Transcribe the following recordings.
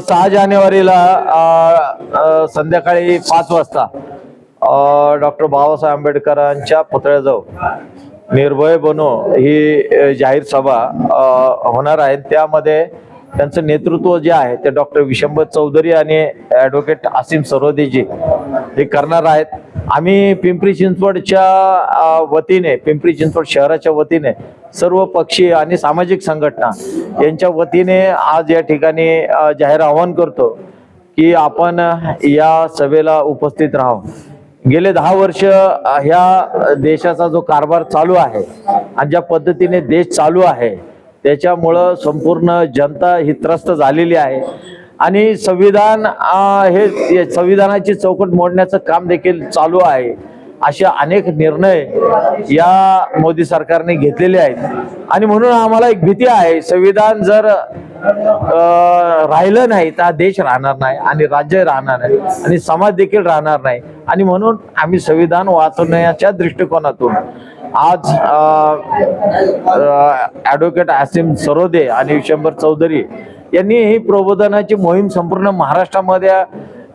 सहा जानेवारीला संध्याकाळी पाच वाजता डॉक्टर बाबासाहेब आंबेडकरांच्या पुतळ्याजवळ निर्भय बनो ही जाहीर सभा होणार आहे. त्यामध्ये त्यांचं नेतृत्व जे आहे ते डॉक्टर विशंबर चौधरी आणि ॲडव्होकेट आसिम सरोदेजी हे करणार आहेत. आम्ही पिंपरी चिंचवडच्या वतीने पिंपरी चिंचवड शहराच्या वतीने सर्व पक्षी आणि सामाजिक संघटना यांच्या वतीने आज या ठिकाणी जाहीर आवाहन करतो की आपण या सभेला उपस्थित राहावं. गेले दहा वर्ष ह्या देशाचा जो कारभार चालू आहे आणि ज्या पद्धतीने देश चालू आहे त्याच्यामुळं संपूर्ण जनता ही त्रस्त झालेली आहे. आणि संविधान हे संविधानाची चौकट मोडण्याचं काम देखील चालू आहे. असे अनेक निर्णय या मोदी सरकारने घेतलेले आहेत. आणि म्हणून आम्हाला एक भीती आहे संविधान जर राहिलं नाही तर हा देश राहणार नाही आणि राज्य राहणार नाही आणि समाज देखील राहणार नाही. आणि म्हणून आम्ही संविधान वाचवण्याच्या दृष्टिकोनातून आज ॲडव्होकेट आसिम सरोदे आणि शंभर चौधरी यांनी ही प्रबोधनाची मोहीम संपूर्ण महाराष्ट्रामध्ये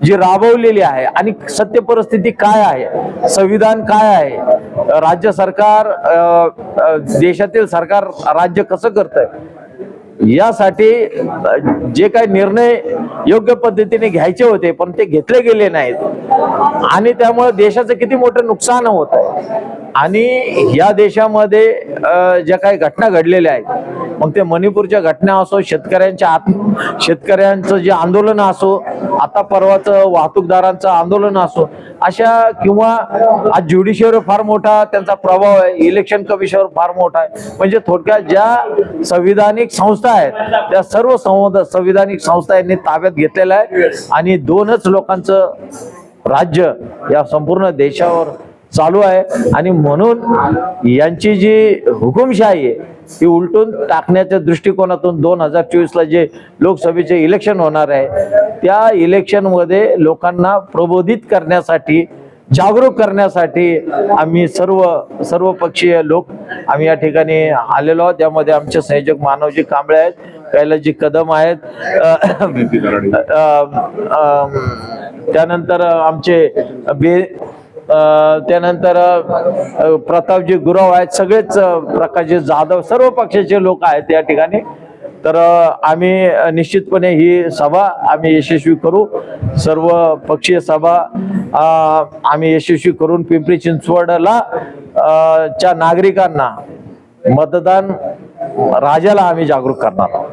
जी राबवलेली आहे आणि सत्य परिस्थिती काय आहे संविधान काय आहे राज्य सरकार देशातील सरकार राज्य कसं करत यासाठी जे काही निर्णय योग्य पद्धतीने घ्यायचे होते पण ते घेतले गेले नाहीत. आणि त्यामुळे देशाचं किती मोठं नुकसान होत आहे. आणि या देशामध्ये ज्या काही घटना घडलेल्या आहेत मग ते मणिपूरच्या घटना असो शेतकऱ्यांच्या आत्म शेतकऱ्यांचं जे आंदोलन असो आता परवाचं वाहतूकदारांचं आंदोलन असो अशा किंवा आज ज्युडिशियवर फार मोठा त्यांचा प्रभाव आहे इलेक्शन कमिशनवर फार मोठा आहे. म्हणजे थोडक्यात ज्या संविधानिक संस्था आहेत त्या सर्व संवध संविधानिक संस्था यांनी ताब्यात घेतलेल्या आहे आणि दोनच लोकांचं राज्य या संपूर्ण देशावर चालू आहे. आणि म्हणून यांची जी हुकुमशाही आहे ती उलटून टाकण्याच्या दृष्टिकोनातून दोन हजार चोवीसला जे लोकसभेचे इलेक्शन होणार आहे त्या इलेक्शनमध्ये लोकांना प्रबोधित करण्यासाठी जागरूक करण्यासाठी आम्ही सर्व सर्व पक्षीय लोक आम्ही या ठिकाणी आलेलो आहोत. त्यामध्ये आमचे संयोजक मानवजी कांबळे आहेत कैलासजी कदम आहेत त्यानंतर आमचे बे त्यानंतर प्रतापजी गुरव आहेत सगळेच प्रकाशजी जाधव सर्व पक्षाचे लोक आहेत या ठिकाणी. तर आम्ही निश्चितपणे ही सभा आम्ही यशस्वी करू. सर्व पक्षीय सभा आम्ही यशस्वी करून पिंपरी चिंचवडला च्या नागरिकांना मतदान राजाला आम्ही जागरूक करणार आहोत.